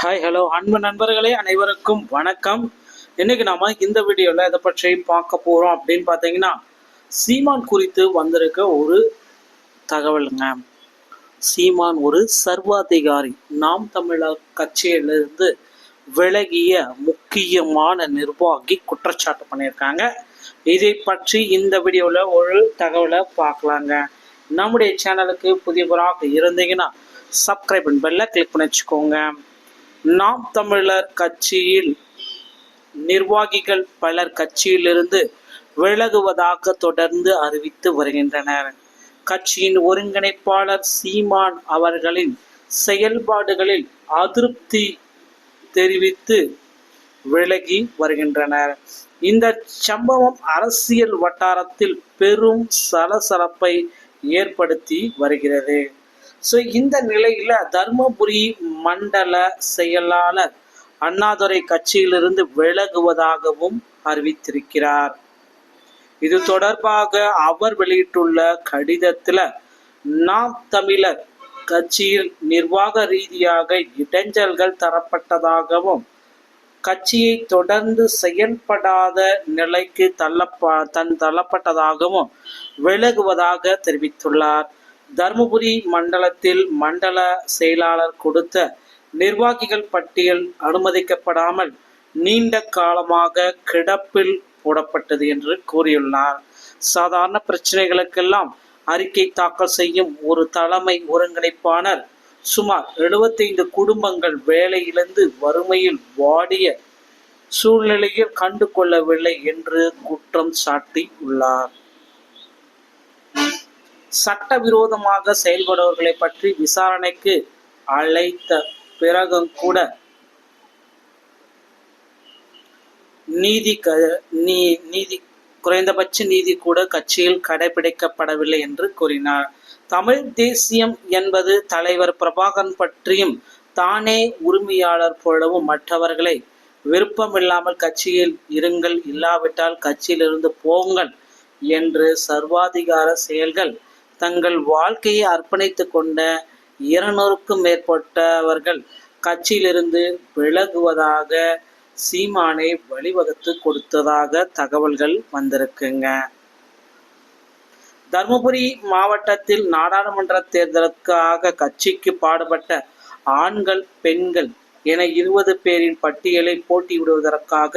Hi hello அன்பு நண்பர்களே அனைவருக்கும் வணக்கம். இன்னைக்கு நாம இந்த வீடியோவில் எதை பற்றி பார்க்க போறோம் அப்படின்னு பார்த்தீங்கன்னா சீமான் குறித்து வந்திருக்க ஒரு தகவலுங்க. சீமான் ஒரு சர்வாதிகாரி. நாம் தமிழர் கட்சியிலிருந்து விலகிய முக்கியமான நிர்வாகி குற்றச்சாட்டு பண்ணியிருக்காங்க. இதை பற்றி இந்த வீடியோவில் ஒரு தகவலை பார்க்கலாங்க. நம்முடைய சேனலுக்கு புதியவராக இருந்தீங்கன்னா சப்ஸ்கிரைப் பெல்ல கிளிக் பண்ணி வச்சுக்கோங்க. நாம் தமிழர் கட்சியில் நிர்வாகிகள் பலர் கட்சியிலிருந்து விலகுவதாக தொடர்ந்து அறிவித்து வருகின்றனர். கட்சியின் ஒருங்கிணைப்பாளர் சீமான் அவர்களின் செயல்பாடுகளில் அதிருப்தி தெரிவித்து விலகி வருகின்றனர். இந்த சம்பவம் அரசியல் வட்டாரத்தில் பெரும் சலசலப்பை ஏற்படுத்தி வருகிறது. ஸோ இந்த நிலையில தர்மபுரி மண்டல செயலாளர் அண்ணாதுரை கட்சியிலிருந்து விலகுவதாகவும் அறிவித்திருக்கிறார். இது தொடர்பாக அவர் வெளியிட்டுள்ள கடிதத்தில் நாம் தமிழர் கட்சியில் நிர்வாக ரீதியாக இடைஞ்சல்கள் தரப்பட்டதாகவும் கட்சியை தொடர்ந்து செயல்படாத நிலைக்கு தள்ளப்ப தன் தள்ளப்பட்டதாகவும் விலகுவதாக தெரிவித்துள்ளார். தருமபுரி மண்டலத்தில் மண்டல செயலாளர் கொடுத்த நிர்வாகிகள் பட்டியல் அனுமதிக்கப்படாமல் நீண்ட காலமாக கிடப்பில் போடப்பட்டது என்று கூறியுள்ளார். சாதாரண பிரச்சனைகளுக்கெல்லாம் அறிக்கை தாக்கல் செய்யும் ஒரு தலைமை ஒருங்கிணைப்பாளர் சுமார் 75 குடும்பங்கள் வேலையிழந்து வறுமையில் வாடிய சூழ்நிலையில் கண்டு கொள்ளவில்லை என்று குற்றம் சாட்டி உள்ளார் சட்டவிரோதமாக செயல்படுவர்களை பற்றி விசாரணைக்கு அழைத்த பிறகும் கூட நீதி க நீ நீதி குறைந்தபட்ச நீதி கூட கட்சியில் கடைபிடிக்கப்படவில்லை என்று கூறினார். தமிழ் தேசியம் என்பது தலைவர் பிரபாகரன் பற்றியும் தானே உரிமையாளர் போலவும் மற்றவர்களை விருப்பமில்லாமல் கட்சியில் இருங்கள் இல்லாவிட்டால் கட்சியிலிருந்து போங்கள் என்று சர்வாதிகார செயல்கள் தங்கள் வாழ்க்கையை அர்ப்பணித்துக் கொண்ட இருநூறுக்கும் மேற்பட்டவர்கள் கட்சியிலிருந்து விலகுவதாக சீமானை வழிவகுத்து கொடுத்ததாக தகவல்கள் வந்திருக்குங்க. தருமபுரி மாவட்டத்தில் நாடாளுமன்ற தேர்தலுக்காக கட்சிக்கு பாடுபட்ட ஆண்கள் பெண்கள் என இருபது பேரின் பட்டியலை போட்டியிடுவதற்காக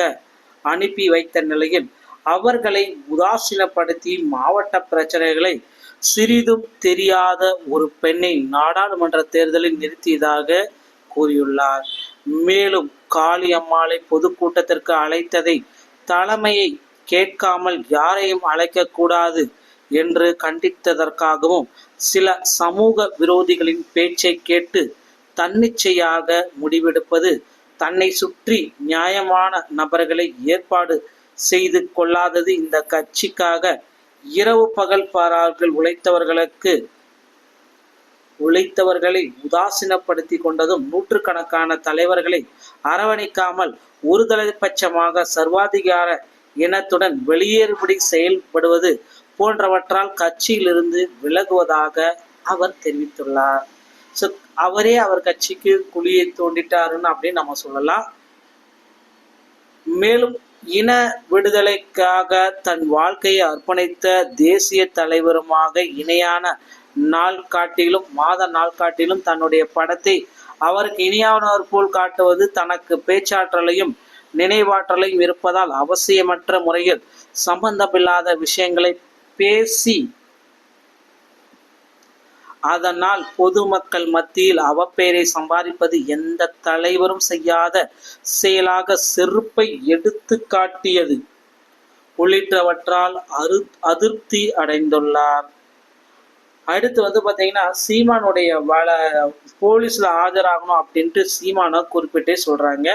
அனுப்பி வைத்த நிலையில் அவர்களை உதாசீனப்படுத்தி மாவட்ட பிரச்சனைகளை சிறிதும் தெரியாத ஒரு பெண்ணை நாடாளுமன்ற தேர்தலில் நிறுத்தியதாக கூறியுள்ளார். மேலும் காளியம்மாளை பொதுக்கூட்டத்திற்கு அழைத்ததை தலைமையை கேட்காமல் யாரையும் அழைக்கக்கூடாது என்று கண்டித்ததற்காகவும் சில சமூக விரோதிகளின் பேச்சை கேட்டு தன்னிச்சையாக முடிவெடுப்பது தன்னை சுற்றி நியாயமான நபர்களை ஏற்பாடு செய்து கொள்ளாதது இந்த கட்சிக்காக இரவு பகல் பாரார்கள் உழைத்தவர்களுக்கு உழைத்தவர்களை உதாசீனப்படுத்தி கொண்டதும் நூற்றுக்கணக்கான தலைவர்களை அரவணைக்காமல் ஒருதலைப்பட்சமாக சர்வாதிகார இனத்துடன் வெளியேறுபடி செயல்படுவது போன்றவற்றால் கட்சியிலிருந்து விலகுவதாக அவர் தெரிவித்துள்ளார். ஸோ அவரே அவர் கட்சிக்கு குழியை தோண்டிட்டாருன்னு அப்படின்னு நம்ம சொல்லலாம். மேலும் இன விடுதலைக்காக தன் வாழ்க்கையை அர்ப்பணித்த தேசிய தலைவருமாக இணையான நாள் காட்டிலும் மாத நாள் காட்டிலும் தன்னுடைய படத்தை அவருக்கு இனியானவர் போல் காட்டுவது தனக்கு பேச்சாற்றலையும் நினைவாற்றலையும் இருப்பதால் அவசியமற்ற முறையில் சம்பந்தமில்லாத விஷயங்களை பேசி அதனால் பொதுமக்கள் மத்தியில் அவப்பெயரை சம்பாதிப்பது எந்த தலைவரும் செய்யாத செயலாக செருப்பை எடுத்து காட்டியது. உள்ளிட்டவற்றால் அரு அதிருப்தி அடைந்துள்ளார். அடுத்து வந்து பார்த்தீங்கன்னா சீமானுடைய வள போலீஸில் ஆஜராகணும் அப்படின்ட்டு சீமானை குறிப்பிட்டே சொல்கிறாங்க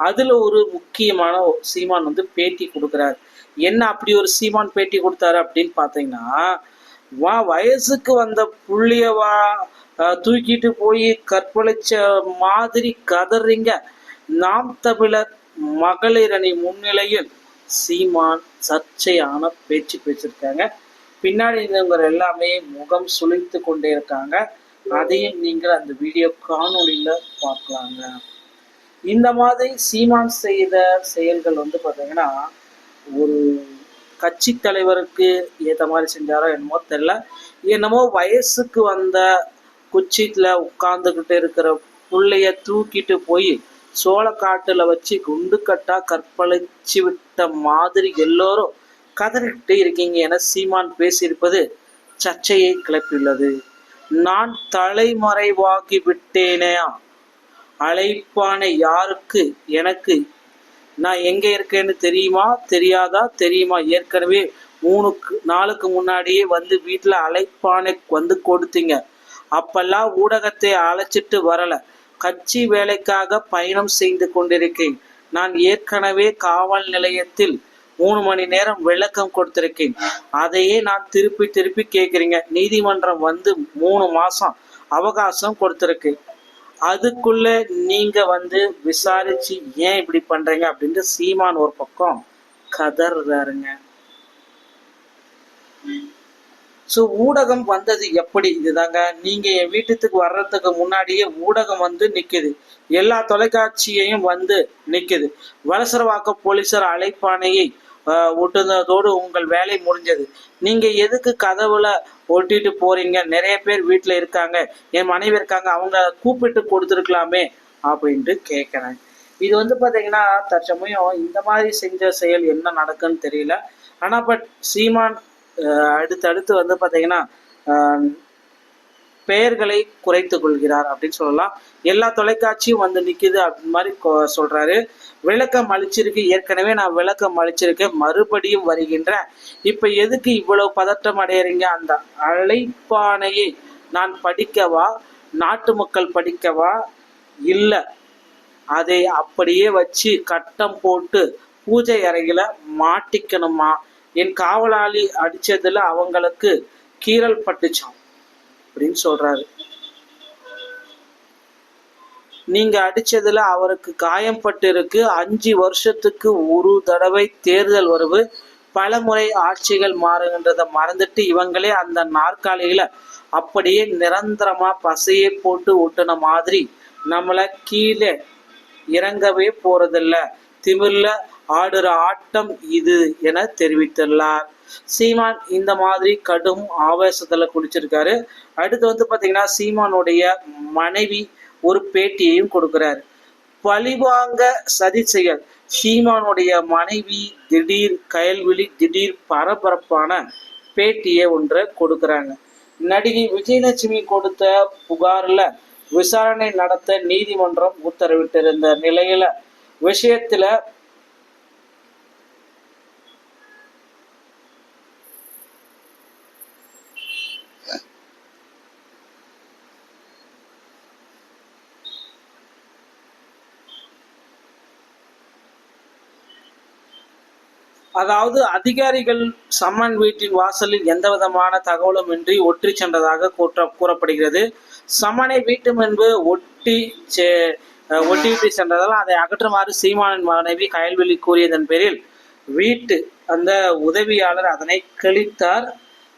அதில் ஒரு முக்கியமான சீமான் வந்து பேட்டி கொடுக்குறாரு. என்ன அப்படி ஒரு சீமான் பேட்டி கொடுத்தாரு அப்படின்னு பார்த்தீங்கன்னா வா வயசுக்கு வந்த புள்ளியவா தூக்கிட்டு போய் கற்பழிச்ச மாதிரி கதறீங்க. நாம் தமிழர் மகளிர் அணி முன்னிலையில் சீமான் சர்ச்சையான பேச்சு பேசியிருக்காங்க. பின்னாடி இருந்தவங்க எல்லாமே முகம் சுழித்து கொண்டே இருக்காங்க. அதையும் நீங்கள் அந்த வீடியோ காணொலியில் பார்க்கலாங்க. இந்த மாதிரி சீமான் செய்த செயல்கள் வந்து பார்த்தீங்கன்னா ஒரு கட்சி தலைவருக்கு ஏற்ற மாதிரி செஞ்சாரோ என்னமோ தெரில என்னமோ வயசுக்கு வந்த குச்சியில் உட்காந்துக்கிட்டு இருக்கிற பிள்ளைய தூக்கிட்டு போய் சோளக்காட்டுல வச்சு குண்டுக்கட்டா கற்பழிச்சு விட்ட மாதிரி எல்லோரும் கதறிக்கிட்டு இருக்கீங்க என சீமான் பேசியிருப்பது சர்ச்சையை கிளப்பியுள்ளது. நான் தலைமறைவாகி விட்டேனே அழைப்பான யாருக்கு? எனக்கு நான் எங்கே இருக்கேன்னு தெரியுமா? தெரியாதா? தெரியுமா? ஏற்கனவே மூணுக்கு நாளுக்கு முன்னாடியே வந்து வீட்டில் அழைப்பானை வந்து கொடுத்தீங்க. அப்பெல்லாம் ஊடகத்தை அழைச்சிட்டு வரல. கட்சி வேலைக்காக பயணம் செய்து கொண்டிருக்கேன். நான் ஏற்கனவே காவல் நிலையத்தில் மூணு மணி நேரம் விளக்கம் கொடுத்திருக்கேன். அதையே நான் திருப்பி திருப்பி கேட்குறீங்க. நீதிமன்றம் வந்து மூணு மாசம் அவகாசம் கொடுத்திருக்கேன் அதுக்குள்ள நீங்க வந்து விசாரிச்சு ஏன் இப்படி பண்றீங்க அப்படின்ட்டு சீமான் ஒரு பக்கம் கதறாருங்க ஸோ ஊடகம் வந்தது எப்படி? இதுதாங்க. நீங்க என் வீட்டுக்கு வர்றதுக்கு முன்னாடியே ஊடகம் வந்து நிக்குது. எல்லா தொலைக்காட்சியையும் வந்து நிக்குது. வலசரவாக்க போலீசார் அழைப்பானையை ஒட்டுனதோடு உங்கள் வேலை முடிஞ்சது. நீங்க எதுக்கு கதவுல ஒட்டிட்டு போறீங்க? நிறைய பேர் வீட்டுல இருக்காங்க. என் மனைவி இருக்காங்க. அவங்க கூப்பிட்டு கொடுத்துருக்கலாமே அப்படின்ட்டு கேட்குறேன் இது வந்து பாத்தீங்கன்னா தற்சமயம் இந்த மாதிரி செஞ்ச செயல் என்ன நடக்குன்னு தெரியல. ஆனா பட் சீமான் அடுத்தடுத்து வந்து பார்த்தீங்கன்னா பெயர்களை குறைத்து கொள்கிறார் அப்படின்னு சொல்லலாம். எல்லா தொலைக்காட்சியும் வந்து நிற்கிது அப்படின்னு மாதிரி சொல்றாரு. விளக்கம் அளிச்சிருக்கு. ஏற்கனவே நான் விளக்கம் அளிச்சிருக்கேன். மறுபடியும் வருகின்றேன். இப்ப எதுக்கு இவ்வளவு பதட்டம் அடையிறீங்க? அந்த அழைப்பானையை நான் படிக்கவா? நாட்டு மக்கள் படிக்கவா? இல்லை. அதை அப்படியே வச்சு கட்டம் போட்டு பூஜை அறையில மாட்டிக்கணுமா? என் காவலாளி அடிச்சதுல அவங்களுக்கு கீரல் பட்டுச்சான் அப்படின்னு சொல்றாரு. நீங்க அடிச்சதுல அவருக்கு காயம் இருக்கு அஞ்சு வருஷத்துக்கு ஒரு தடவை தேர்தல் வருவு பல முறை ஆட்சிகள் மாறுகின்றத மறந்துட்டு இவங்களே அந்த நாற்காலியில அப்படியே நிரந்தரமா பசையை போட்டு ஒட்டுன மாதிரி நம்மள கீழே இறங்கவே போறதில்ல. திமிர்ல ஆடுற ஆட்டம் இது என தெரிவித்துள்ளார். சீமான் இந்த மாதிரி கடும் ஆவேசத்துல குடிச்சிருக்காரு. அடுத்து வந்து பாத்தீங்கன்னா சீமானுடைய மனைவி ஒரு பேட்டியையும் கொடுக்கிறார். பழிவாங்க சதி செயல். சீமானுடைய மனைவி திடீர் கயல்விழி திடீர் பரபரப்பான பேட்டியை ஒன்றை கொடுக்கிறாங்க. நடிகை விஜயலட்சுமி கொடுத்த புகார்ல விசாரணை நடத்த நீதிமன்றம் உத்தரவிட்டிருந்த நிலையில விஷயத்துல அதாவது அதிகாரிகள் சம்மன் வீட்டின் வாசலில் எந்த விதமான தகவலும் இன்றி ஒற்றி சென்றதாக கூற்ற கூறப்படுகிறது. சம்மனை வீட்டு முன்பு ஒட்டி ஒட்டிவிட்டு சென்றதால் அதை அகற்றுமாறு சீமானின் மனைவி கயல்வெளி கூறியதன் பேரில் வீட்டு அந்த உதவியாளர் அதனை கழித்தார்.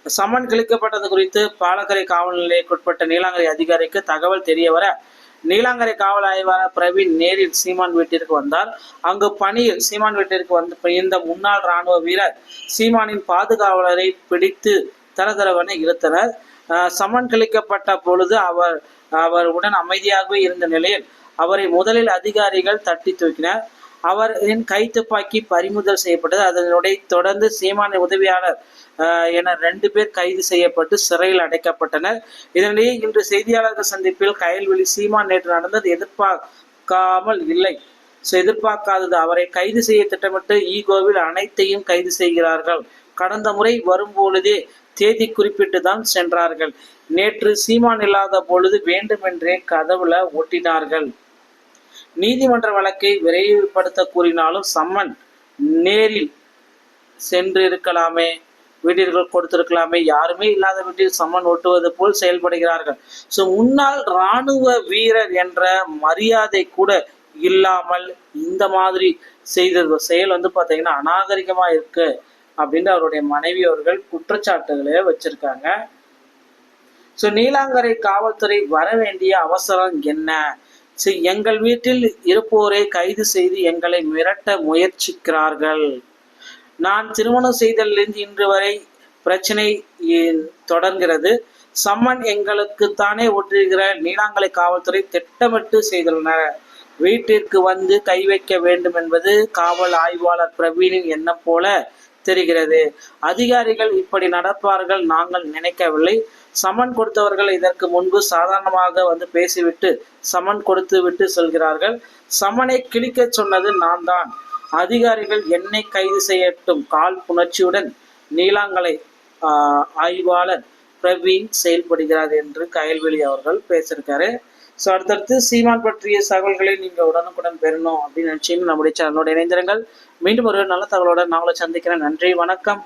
சம்மன் கிழிக்கப்பட்டது குறித்து பாலக்கரை காவல் நிலையக்குட்பட்ட நீலாங்கரை அதிகாரிக்கு தகவல் தெரியவர நீலாங்கரை காவல் ஆய்வாளர் பிரவீன் நேரில் சீமான் வீட்டிற்கு வந்தார். அங்கு பணியில் சீமான் வீட்டிற்கு வந்து இருந்த முன்னாள் ராணுவ வீரர் சீமானின் பாதுகாவலரை பிடித்து தரதரவனை இழுத்தனர். சமன் கிழிக்கப்பட்ட பொழுது அவர் அவர் உடன் அமைதியாகவே இருந்த நிலையில் அவரை முதலில் அதிகாரிகள் தட்டி தூக்கினர். அவரின் கைத்துப்பாக்கி பறிமுதல் செய்யப்பட்டது. அதனுடைய தொடர்ந்து சீமானின் உதவியாளர் என ரெண்டு பேர் கைது செய்யப்பட்டு சிறையில் அடைக்கப்பட்டனர். இதனிடையே இன்று செய்தியாளர்கள் சந்திப்பில் கயல்வெளி சீமான் நேற்று நடந்தது எதிர்பார்க்காமல் இல்லை. எதிர்பார்க்காதது. அவரை கைது செய்ய திட்டமிட்டு ஈகோவில் அனைத்தையும் கைது செய்கிறார்கள். கடந்த முறை வரும்பொழுதே தேதி குறிப்பிட்டு தான் சென்றார்கள். நேற்று சீமான் இல்லாத பொழுது வேண்டுமென்றே கதவுல ஒட்டினார்கள். நீதிமன்ற வழக்கை விரைவுபடுத்த கூறினாலும் சம்மன் நேரில் சென்றிருக்கலாமே. வீட்டிற்குள் கொடுத்திருக்கலாமே. யாருமே இல்லாத வீட்டில் சம்மன் ஒட்டுவது போல் செயல்படுகிறார்கள். ஸோ முன்னாள் இராணுவ வீரர் என்ற மரியாதை கூட இல்லாமல் இந்த மாதிரி செய்த செயல் வந்து பார்த்தீங்கன்னா அநாகரிகமா இருக்கு அப்படின்னு அவருடைய மனைவி அவர்கள் குற்றச்சாட்டுகளை வச்சிருக்காங்க. ஸோ நீலாங்கரை காவல்துறை வர வேண்டிய அவசரம் என்ன? சி- எங்கள் வீட்டில் இருப்போரை கைது செய்து எங்களை மிரட்ட முயற்சிக்கிறார்கள். நான் திருமணம் செய்ததிலிருந்து இன்று வரை பிரச்சனை தொடர்கிறது. சம்மன் எங்களுக்கு தானே ஒற்றுகிற நீலாங்கலை காவல்துறை திட்டமிட்டு செய்துள்ளனர். வீட்டிற்கு வந்து கை வைக்க வேண்டும் என்பது காவல் ஆய்வாளர் பிரவீனின் எண்ணம் போல தெரிகிறது. அதிகாரிகள் இப்படி நடப்பார்கள் நாங்கள் நினைக்கவில்லை. சமன் கொடுத்தவர்கள் இதற்கு முன்பு சாதாரணமாக வந்து பேசிவிட்டு சமன் கொடுத்து விட்டு செல்கிறார்கள். சமனை கிழிக்கச் சொன்னது நான் தான் அதிகாரிகள் என்னை கைது செய்யட்டும். கால் புணர்ச்சியுடன் நீலாங்கலை ஆஹ், ஆய்வாளர் பிரவீன் செயல்படுகிறார் என்று கயல்வெளி அவர்கள் பேசியிருக்காரு. ஸோ அடுத்தடுத்து சீமான் பற்றிய தகவல்களை நீங்கள் உடனுக்குடன் பெறணும் அப்படின்னு நினைச்சீங்கன்னா நம்முடைய சேனலோட இணைந்திருங்கள். மீண்டும் ஒரு நல்ல தகவலோட நாங்களும் சந்திக்கிறேன். நன்றி வணக்கம்.